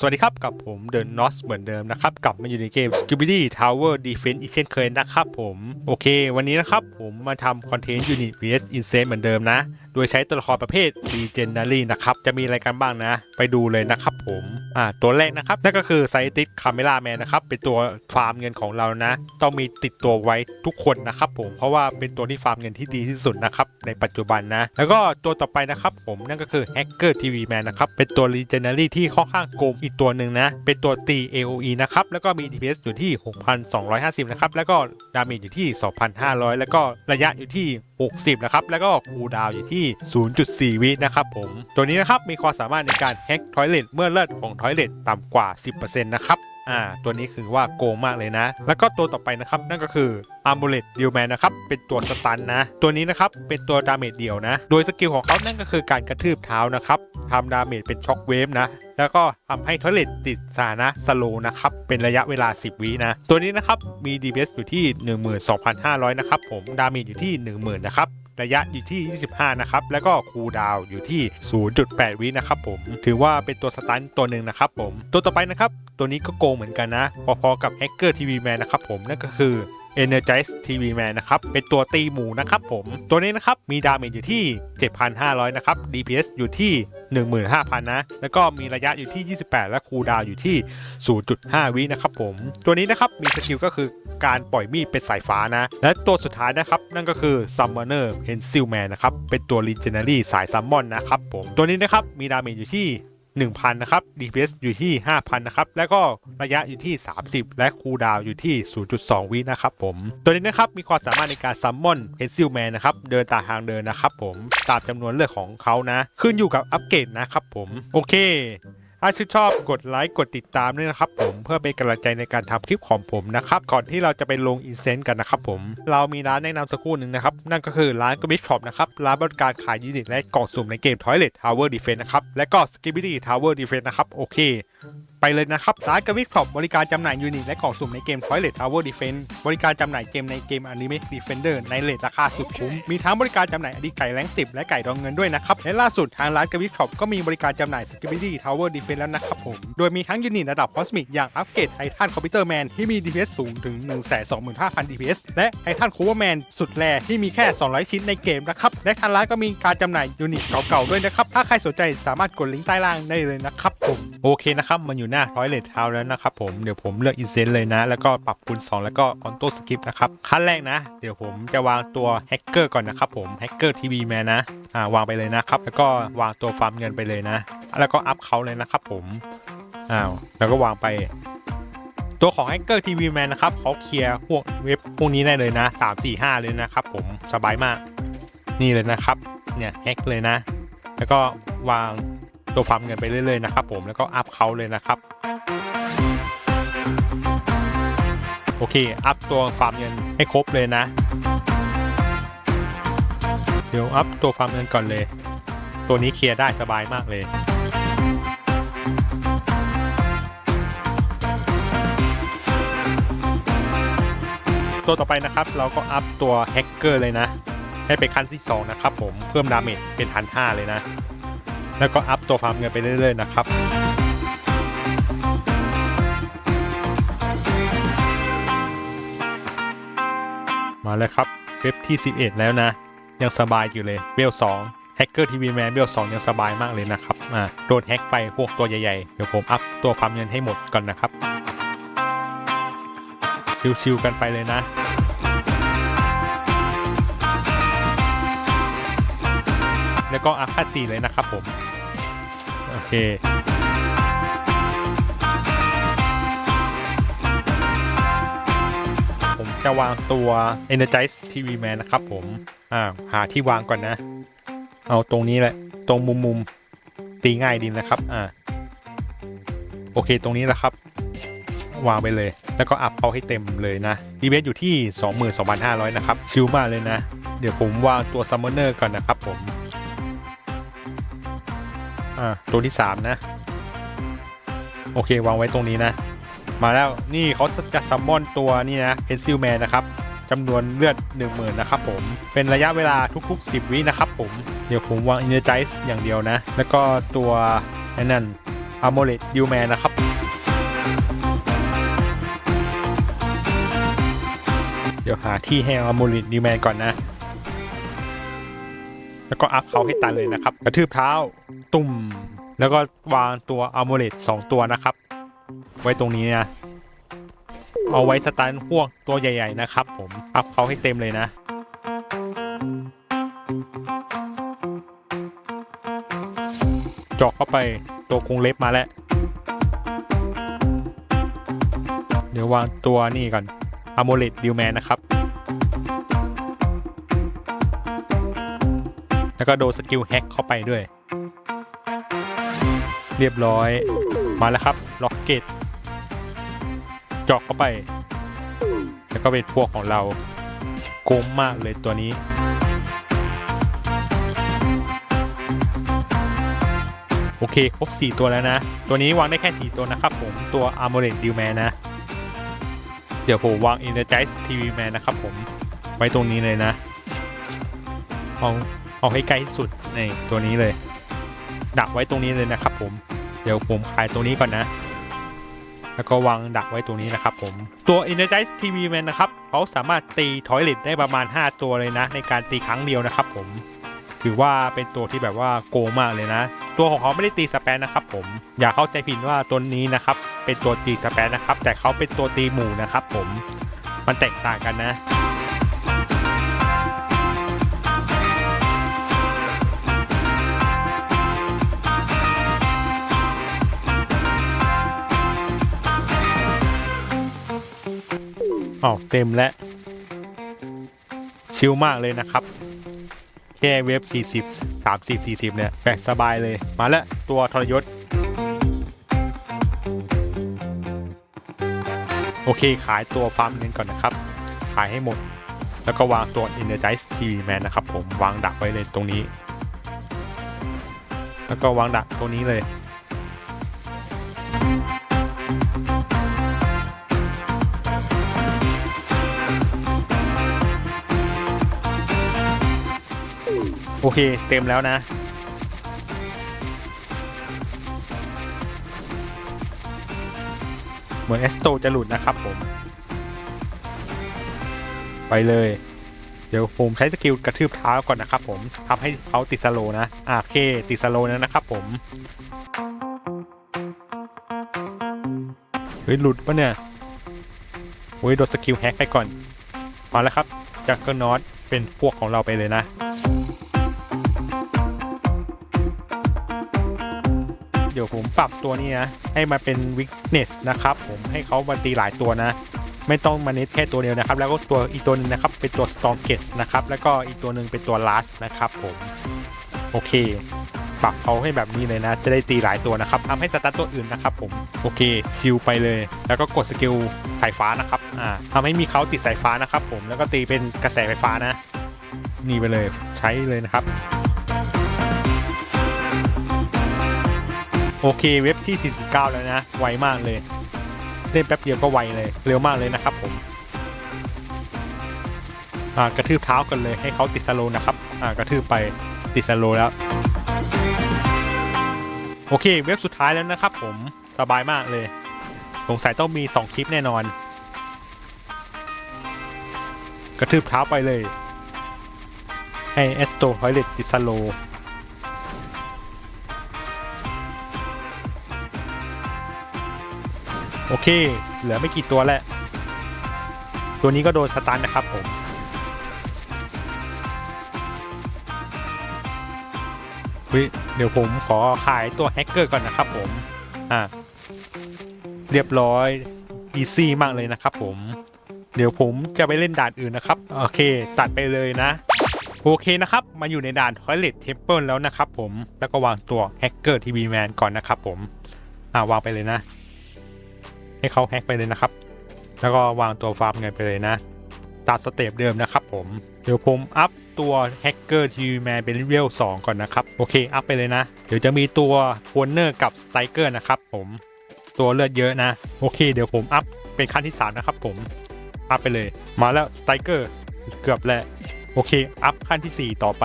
สวัสดีครับ กับผมเดินนอสเหมือนเดิมนะครับ กลับมาอยู่ในเกม s c u b i d y Tower Defense อีกเช่นเคยนะครับผม โอเค วันนี้นะครับผมมาทำคอนเทนต์ Unit vs Insane เหมือนเดิมนะ ดยใช้ตัวละครประเภท Legendary นะครับ จะมีอะไรกันบ้างนะ ไปดูเลยนะครับผมอ่าตัวแรกนะครับ นั่นก็คือ Scientist Camera Man นะครับ เป็นตัวฟาร์มเงินของเรานะ ต้องมีติดตัวไว้ทุกคนนะครับผมเพราะว่าเป็นตัวที่ฟาร์มเงินที่ดีที่สุดนะครับในปัจจุบันนะ แล้วก็ตัวต่อไปนะครับผมนั่นก็คือ Hacker TV Man นะครับเป็นตัว Legendary ที่ค่อนข้างโกงอีกตัวหนึ่งนะเป็นตัวตี AOE นะครับแล้วก็มี DPS อยู่ที่ 6,250 นะครับแล้วก็ดาเมจอยู่ที่ 2,500 แล้วก็ระยะอยู่ที่ 60 นะครับแล้วก็คูดาวอยู่ที่0.4 วินะครับผม ตัวนี้นะครับมีความสามารถในการแฮกทอยเลตเมื่อเลือดของทอยเลตต่ำกว่า 10%นะครับอ่าตัวนี้คือว่าโกงมากเลยนะ แล้วก็ตัวต่อไปนะครับ นั่นก็คือ a r m o l e t d e a l Man นะครับ เป็นตัวสตันนะ ตัวนี้นะครับ เป็นตัวดาเมจเดียวนะ โดยสกิลของเขานั่นก็คือการกระทืบเท้านะครับทำดาเมจเป็นช็อคเวฟนะ แล้วก็ทำให้ทอเลตติดสถานะสโลนะครับ เป็นระยะเวลา 10 วินะ ตัวนี้นะครับ มี DPS อยู่ที่ 12,500 นะครับผม ดาเมจอยู่ที่ 10,000 นะครับ ระยะอยู่ที่ 25 นะครับ แล้วก็คูลดาวอยู่ที่ 0.8 วินะครับผม ถือว่าเป็นตัวสตันตัวหนึ่งนะครับผม ตัวต่อไปนะครับ ตัวนี้ก็โกงเหมือนกันนะ พอๆกับ Hacker TV Man นะครับผม นั่นก็คือ Energize TV Man นะครับเป็นตัวตีหมูนะครับผมตัวนี้นะครับมีดาเมจอยู่ที่ 7,500 นะครับ DPS อยู่ที่ 15,000 นะ แล้วก็มีระยะอยู่ที่ 28 และคูลดาวอยู่ที่ 0.5 วินะครับผม ตัวนี้นะครับมีสกิลก็คือการปล่อยมีดเป็นสายฟ้านะ และตัวสุดท้ายนะครับ นั่นก็คือ Summoner Pencil Man นะครับเป็นตัว Legendary สายซัมมอนนะครับผมตัวนี้นะครับมีดาเมจอยู่ที่ 1,000 นะครับ DPS อยู่ที่ 5,000 นะครับ แล้วก็ระยะอยู่ที่ 30 และคูลดาวอยู่ที่ 0.2 วินะครับผม ตัวนี้นะครับมีความสามารถในการซัมมอนเพนซิลแมนนะครับ เดินตามทางเดินนะครับผม ตามจำนวนเลือดของเขานะ ขึ้นอยู่กับอัปเกรดนะครับผม โอเค ถ้าชื่นชอบกดไลค์กดติดตามด้วยนะครับผมเพื่อเป็นกำลังใจในการทำคลิปของผมนะครับก่อนที่เราจะไปลงอินเซนต์กันนะครับผมเรามีร้านแนะนำสักครู่หนึ่งนะครับนั่นก็คือร้านกบิชช็อปนะครับร้านบริการขายยูนิตและกล่องสุ่มในเกมทอยเลททาวเวอร์ดีเฟนนะครับและก็สกิปปี้ทาวเวอร์ดีเฟนส์นะครับโอเค ไปเลยนะครับร้านกบิชช็อปบริการจำหน่ายยูนิตและกล่องสุ่มในเกม Toilet Tower Defense บริการจำหน่ายเกมในเกม Anime Defender ในเลทราคาสุดคุ้ม มีทั้งบริการจำหน่ายอดีไก่แรงสิบและไก่ดองเงินด้วยนะครับ และล่าสุดทางร้านกบิชช็อปก็มีบริการจำหน่าย Skibidi Tower Defense แล้วนะครับผม โดยมีทั้งยูนิตระดับคอสมิกอย่างอัปเกรดไททันคอมพิวเตอร์แมนที่มี DPS สูงถึง 125,000 DPS และไททันคูเวอร์แมนสุดแรที่มีแค่ 200 ชิ้นในเกมนะครับและทางร้านก็มีการจำหน่ายยูนิตเก่าๆด้วยนะครับถ้าใครสนใจสามารถกดลิงก์ใต้ล่างได้เลยนะครับผมโอเคนะครับมันอยู่หน้าทอยเลทเท้าแล้วนะครับผมเดี๋ยวผมเลือกอินเซนเลยนะ แล้วก็ปรับคูณ2แล้วก็ออนโต้สกิปนะครับขั้นแรกนะ เดี๋ยวผมจะวางตัวแฮกเกอร์ก่อนนะครับผมแฮกเกอร์ทีวีแมนนะอ่าวางไปเลยนะครับ แล้วก็วางตัวฟาร์มเงินไปเลยนะ แล้วก็อัพเขาเลยนะครับผมอ้าวแล้วก็วางไปตัวของ Hacker TV Man นะครับเขาเคลียร์พวกเว็บพวกนี้ได้เลยนะ 3 4 5 เลยนะครับผมสบายมาก นี่เลยนะครับ เนี่ยแฮกเลยนะ แล้วก็วาง ตัวฟาร์มเงินไปเรื่อยๆนะครับผมแล้วก็อัพเขาเลยนะครับโอเค อัพตัวฟาร์มเงินให้ครบเลยนะ เดี๋ยวอัพตัวฟาร์มเงินก่อนเลย ตัวนี้เคลียร์ได้สบายมากเลย ตัวต่อไปนะครับ เราก็อัพตัวแฮกเกอร์เลยนะ ให้เป็นขั้นที่ 2 นะครับผม เพิ่มดาเมจเป็นพันห้าเลยนะ แล้วก็อัพตัวฟาร์มเงินไปเรื่อยๆนะครับมาแล้วครับเว็บที่ 11 แล้วนะ ยังสบายอยู่เลยเวล2แฮกเกอร์ทีวีแมนเวล2ยังสบายมากเลยนะครับอ่าโดนแฮกไปพวกตัวใหญ่ๆ เดี๋ยวผมอัพตัวฟามเงินให้หมดก่อนนะครับ ชิวๆกันไปเลยนะแล้วก็อัพค่าสีเลยนะครับผม เคผมจะวางตัว Energize TV Man นะครับผม อ่า หาที่วางก่อนนะ เอาตรงนี้แหละ ตรงมุมมุมตีง่ายดีนะครับ อ่า โอเค ตรงนี้แหละครับ วางไปเลย แล้วก็อัพเขาให้เต็มเลยนะ d b s อยู่ที่ 22,500 นะครับ ชิลมากเลยนะ เดี๋ยวผมวางตัว Summoner ก่อนนะครับผม อ่าตัวที่3นะ โอเควางไว้ตรงนี้นะ มาแล้วนี่เขาจะซัมมอนตัวนี่นะ Pencil Man นะครับจำนวนเลือด 10,000นะครับผม เป็นระยะเวลาทุก ๆ 10 วินะครับผม เดี๋ยวผมวาง Energize อย่างเดียวนะ แล้วก็ตัวไอ้นั่น a m o l e t d u m a n นนะครับ เดี๋ยวหาที่ให้ a m o l e t d u m a n ก่อนนะ แล้วก็อัพเขาให้ตันเลยนะครับ กระทืบเท้าตุ่ม แล้วก็วางตัว a m o l e t 2ตัวนะครับ ไว้ตรงนี้นะ เอาไว้สตันพวกตัวใหญ่ ๆ นะครับ ผม อัพเขาให้เต็มเลยนะจาะเข้าไปตัวกรงเล็บมาแล้ว เดี๋ยววางตัวนี่ก่อนอะโมเลตดิวแมนนะครับ แล้วก็โดนสกิลแฮ็กเข้าไปด้วย เรียบร้อยมาแล้วครับล็อกเก็ตเจาะเข้าไป แล้วก็เป็นพวกของเราโกงมากเลยตัวนี้ โอเค ครบ 4 ตัวแล้วนะ ตัวนี้วางได้แค่ 4 ตัวนะครับผมตัว a r m o r e d d e w Man นะ เดี๋ยวผมวาง Energize TV Man นะครับผม ไว้ตรงนี้เลยนะเอา เอาให้ใกล้สุดในตัวนี้เลย ดักไว้ตรงนี้เลยนะครับ ผม เดี๋ยวผมขายตรงนี้ก่อนนะ แล้วก็วางดักไว้ตรงนี้นะครับ ผม ตัว Energize TV Man นะครับเขาสามารถตีทอยเลตได้ประมาณ 5 ตัวเลยนะ ในการตีครั้งเดียวนะครับ ผมถือว่าเป็นตัวที่แบบว่าโกงมากเลยนะ ตัวของเขาไม่ได้ตีสแปนนะครับ ผม อย่าเข้าใจผิดว่าตัวนี้นะครับ เป็นตัวตีสแปนนะครับ แต่เขาเป็นตัวตีหมู่นะครับ ผม มันแตกต่างกันนะ อ๋อเต็มแล้ว ชิลมากเลยนะครับ แค่เว็บ 40 30 40 เนี่ยแบกสบายเลย มาแล้วตัวทรยศ โอเคขายตัวฟาร์มเน้นก่อนนะครับ ขายให้หมด แล้วก็วางตัว Energize T Man นะครับผมวางดักไว้เลยตรงนี้ แล้วก็วางดักตรงนี้เลย อเคเต็มแล้วนะ เหมือนเอสโตจะหลุดนะครับผม ไปเลย เดี๋ยวผมใช้สกิลกระทืบเท้าก่อนนะครับผมทำให้เขาติดสโลนะอ่าโอเค ติดสโลแล้วนะครับผมเฮ้ยหลุดปะเนี่ยโอ้ยโดนสกิลแฮกไปก่อนมาแล้วครับจากก็นอตเป็นพวกของเราไปเลยนะ ผมปรับตัวนี้นะ ให้มาเป็น weakness นะครับ ผมให้เขามาตีหลายตัวนะ ไม่ต้องมาเน้นแค่ตัวเดียวนะครับ แล้วก็ตัวอีกตัวหนึงนะครับ เป็นตัว strongest นะครับ แล้วก็อีกตัวหนึ่งเป็นตัว last นะครับผม โอเค ปรับเขาให้แบบนี้เลยนะ จะได้ตีหลายตัวนะครับทำให้สตาร์ตัวอื่นนะครับ ผม โอเค ชิลไปเลย แล้วก็กดสกิลสายฟ้านะครับ อ่าทำให้มีเขาติดสายฟ้านะครับ ผม แล้วก็ตีเป็นกระแสไฟฟ้านะ นี่ไปเลย ใช้เลยนะครับ โอเคเว็บที่ 49 แล้วนะ ไวมากเลย เล่นแป๊บเดียวก็ไวเลย เร็วมากเลยนะครับผมอ่ากระทืบเท้ากันเลยให้เขาติดสโลนะครับอ่ากระทืบไปติดสโลแล้วโอเค เว็บสุดท้ายแล้วนะครับผมสบายมากเลย สงสัยต้องมี 2 คลิปแน่นอน กระทืบเท้าไปเลย ให้เอสโตไฮเลตติดสโล โอเค เหลือไม่กี่ตัวแล้ว ตัวนี้ก็โดนสตันนะครับผมเฮ้ยเดี๋ยวผมขอขายตัวแฮกเกอร์ก่อนนะครับผม อ่าเรียบร้อยอีซี่มากเลยนะครับผม เดี๋ยวผมจะไปเล่นด่านอื่นนะครับ โอเค ตัดไปเลยนะ โอเคนะครับ มาอยู่ในด่าน Toilet Temple แล้วนะครับผม แล้วก็วางตัวแฮกเกอร์ทีวีแมนก่อนนะครับผม อ่าวางไปเลยนะ ให้เขาแฮกไปเลยนะครับ แล้วก็วางตัวฟาร์มเงินไปเลยนะตัดสเต็ปเดิมนะครับผม เดี๋ยวผมอัพตัวแฮกเกอร์ทีวีแมนเป็นเลเวล2ก่อนนะครับ โอเค อัพไปเลยนะ เดี๋ยวจะมีตัวฟอนเนอร์กับสไตเกอร์นะครับผม ตัวเลือดเยอะนะ โอเค เดี๋ยวผมอัพเป็นขั้นที่ 3 นะครับผม อัพไปเลย มาแล้วสไตเกอร์เกือบแล้ว โอเค อัพขั้นทีสี่4 ต่อไป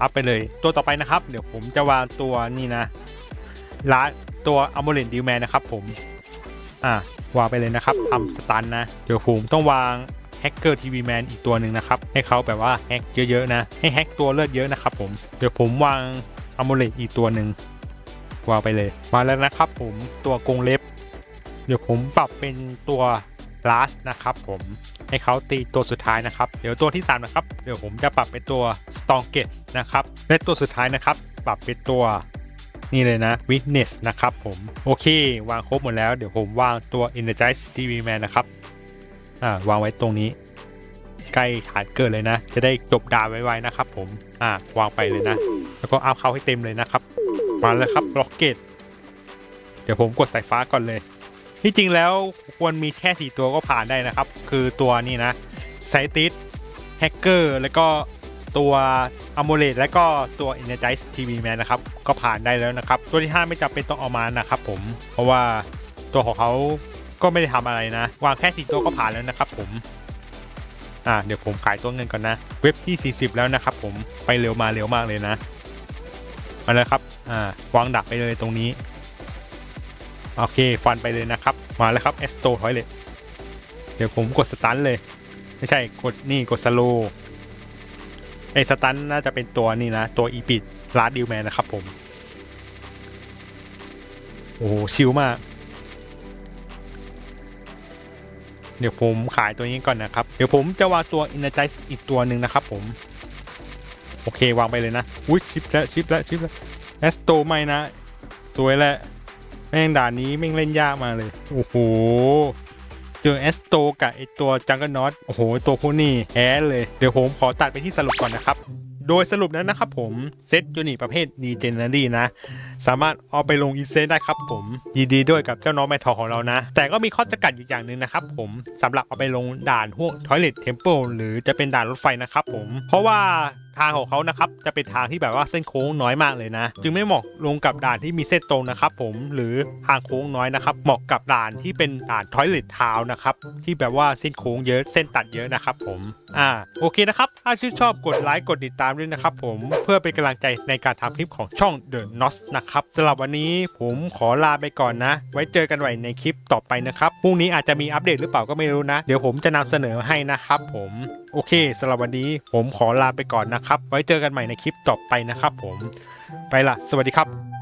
อัพไปเลย ตัวต่อไปนะครับ เดี๋ยวผมจะวางตัวนี่นะลาตัวอ m o l e t d e a l Man นะครับผม อ่าวางไปเลยนะครับทำสตันนะ เดี๋ยวผมต้องวางแฮกเกอร์ทีวีแมนอีกตัวหนึ่งนะครับ ให้เขาแบบว่าแฮกเยอะๆนะ ให้แฮกตัวเลือดเยอะนะครับผม เดี๋ยวผมวางอ m o l e t อีกตัวหนึ่งวางไปเลย มาแล้วนะครับผมตัวกรงเล็บ เดี๋ยวผมปรับเป็นตัว last นะครับผมให้เขาตีตัวสุดท้ายนะครับ เดี๋ยวตัวที่ 3 นะครับ เดี๋ยวผมจะปรับเป็นตัว strongest นะครับและตัวสุดท้ายนะครับ ปรับเป็นตัว นี่เลยนะ witness นะครับผมโอเค วางครบหมดแล้วเดี๋ยวผมวางตัว energize TV man นะครับอ่าวางไว้ตรงนี้ ใกล้ฐานเกิดเลยนะ จะได้จบดาวไวๆนะครับผมอ่าวางไปเลยนะ แล้วก็อัพเขาให้เต็มเลยนะครับ มาแล้วครับ rocket เดี๋ยวผมกดสายฟ้าก่อนเลยที่จริงแล้วควรมีแค่สี่ตัวก็ผ่านได้นะครับ คือตัวนี้นะไซติสแฮกเกอร์แล้วก็ตัว อ m o l e t แล้วก็ตัว Energize TV Man นะครับ ก็ผ่านได้แล้วนะครับ ตัวที่ 5 ไม่จำเป็นต้องเอามานะครับผม เพราะว่าตัวของเขาก็ไม่ได้ทำอะไรนะ วางแค่สี่ตัวก็ผ่านแล้วนะครับผม อ่าเดี๋ยวผมขายตัวเงินก่อนนะ เว็บที่ 40 แล้วนะครับผม ไปเร็วมาเร็วมากเลยนะมาแล้วครับ อ่า วางดักไปเลยตรงนี้ โอเค ฟันไปเลยนะครับ มาแล้วครับเอสโตถอยเลย เดี๋ยวผมกดสตันเลย ไม่ใช่ กดนี่ กดสโล ไอสตันน่าจะเป็นตัวนี่นะ ตัวอีปิดลาดดิวแมนนะครับผม โอ้โห ชิลมาก เดี๋ยวผมขายตัวนี้ก่อนนะครับ เดี๋ยวผมจะวางตัว Energize อีกตัวหนึ่งนะครับผม โอเควางไปเลยนะ อุ้ยชิปแล้วชิปแล้วชิปแล้วแอสโตไม่นะ สวยแหละแม่งด่านนี้แม่งเล่นยากมาเลย โอ้โห เจอแอสโตกับไอตัวจังก r นอตโอ้โห ตัวพวกนี้แพ้เลย เดี๋ยวผมขอตัดไปที่สรุปก่อนนะครับ โดยสรุปนั้นนะครับผม เซตยูนิประเภทดีเจนนารีนะ สามารถเอาไปลงอีเซนได้ครับผมยินดีด้วยกับเจ้าน้องแมททอของเรานะ แต่ก็มีข้อจำกัดอยู่อย่างหนึ่งนะครับผมสำหรับเอาไปลงด่านพวก Toilet Temple หรือจะเป็นด่านรถไฟนะครับผมเพราะว่า ทางของเขานะครับจะเป็นทางที่แบบว่าเส้นโค้งน้อยมากเลยนะ จึงไม่เหมาะลงกับด่านที่มีเส้นตรงนะครับผมหรือทางโค้งน้อยนะครับเหมาะกับด่านที่เป็นด่าน Toilet Town นะครับที่แบบว่าเส้นโค้งเยอะเส้นตัดเยอะนะครับผมอ่าโอเคนะครับถ้าชื่นชอบกดไลค์กดติดตามด้วยนะครับผมเพื่อเป็นกำลังใจในการทำคลิปของช่อง The n o s นะครับสำหรับวันนี้ผมขอลาไปก่อนนะ ไว้เจอกันใหม่ในคลิปต่อไปนะครับพรุ่งนี้อาจจะมีอัปเดตหรือเปล่าก็ไม่รู้นะ เดี๋ยวผมจะนำเสนอให้นะครับผม โอเคสำหรับวันนี้ผมขอลาไปก่อนนะครับ ไว้เจอกันใหม่ในคลิปต่อไปนะครับผม ไปละสวัสดีครับ